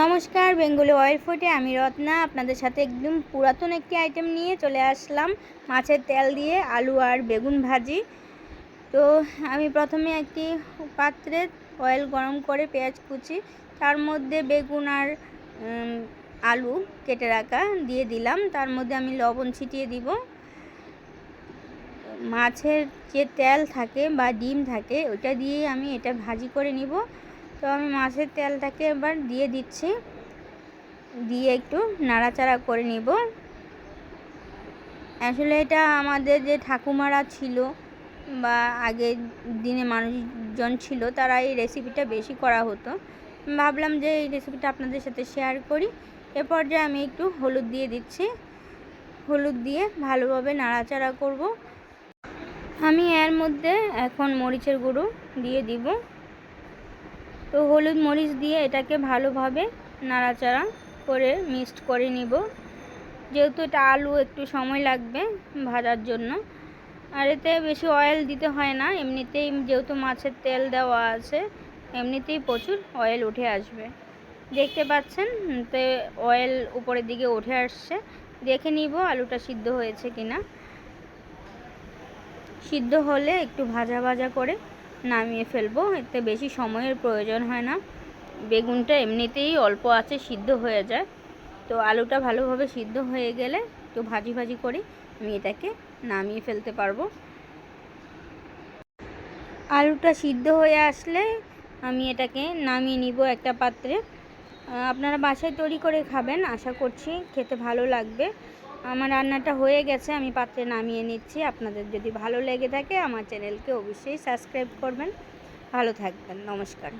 নমস্কার, Bengali oil ফুটে আমি রত্না। আপনাদের সাথে একদম পুরাতন একটি আইটেম নিয়ে চলে আসলাম। মাছের তেল দিয়ে আলু আর বেগুন ভাজি। তো আমি প্রথমে একটি পাত্রে অয়েল গরম করে পেঁয়াজ কুচি, তার মধ্যে বেগুন আর আলু কেটে রাখা দিয়ে দিলাম। তার মধ্যে আমি লবণ ছিটিয়ে দিব। মাছের যে তেল থাকে বা ডিম থাকে, ওটা দিয়ে আমি এটা ভাজি করে নিব। তো আমি মাছের তেলটাকে এবার দিয়ে দিচ্ছি। দিয়ে একটু নাড়াচাড়া করে নিব। আসলে এটা আমাদের যে ঠাকুমারা ছিল বা আগের দিনে মানুষজন ছিল, তারা এই রেসিপিটা বেশি করা হতো। ভাবলাম যে এই রেসিপিটা আপনাদের সাথে শেয়ার করি। এ পর্যায়ে আমি একটু হলুদ দিয়ে দিচ্ছি। হলুদ দিয়ে ভালোভাবে নাড়াচাড়া করব। আমি এর মধ্যে এখন মরিচের গুঁড়ো দিয়ে দিব। তো হলুদ মরিচ দিয়ে এটাকে ভালোভাবে নাড়াচাড়া করে মিক্সড করে নিব। যেহেতু এটা আলু, একটু সময় লাগবে ভাজার জন্য। আর এতে বেশি অয়েল দিতে হয় না, এমনিতেই যেহেতু মাছের তেল দেওয়া আছে, এমনিতেই প্রচুর অয়েল উঠে আসবে। দেখতে পাচ্ছেন? তে অয়েল উপরের দিকে উঠে আসছে। দেখে নিব আলুটা সিদ্ধ হয়েছে কিনা। সিদ্ধ হলে একটু ভাজা ভাজা করে নামিয়ে ফেলব, এতে বেশি সময়ের প্রয়োজন হয় না। বেগুনটা এমনিতেই অল্প আছে, সিদ্ধ হয়ে যায়। তো আলুটা ভালোভাবে সিদ্ধ হয়ে গেলে একটু ভাজি ভাজি করে, আমি এটাকে নামিয়ে ফেলতে পারব। আলুটা সিদ্ধ হয়ে আসলে আমি এটাকে নামিয়ে নিব একটা পাত্রে। আপনারা বাসায় তৈরি করে খাবেন, আশা করছি খেতে ভালো লাগবে। আমার রান্নাটা হয়ে গেছে, আমি পাত্রে নামিয়ে নিচ্ছি। আপনাদের যদি ভালো লেগে থাকে, আমার চ্যানেলকে অবশ্যই সাবস্ক্রাইব করবেন। ভালো থাকবেন, নমস্কার।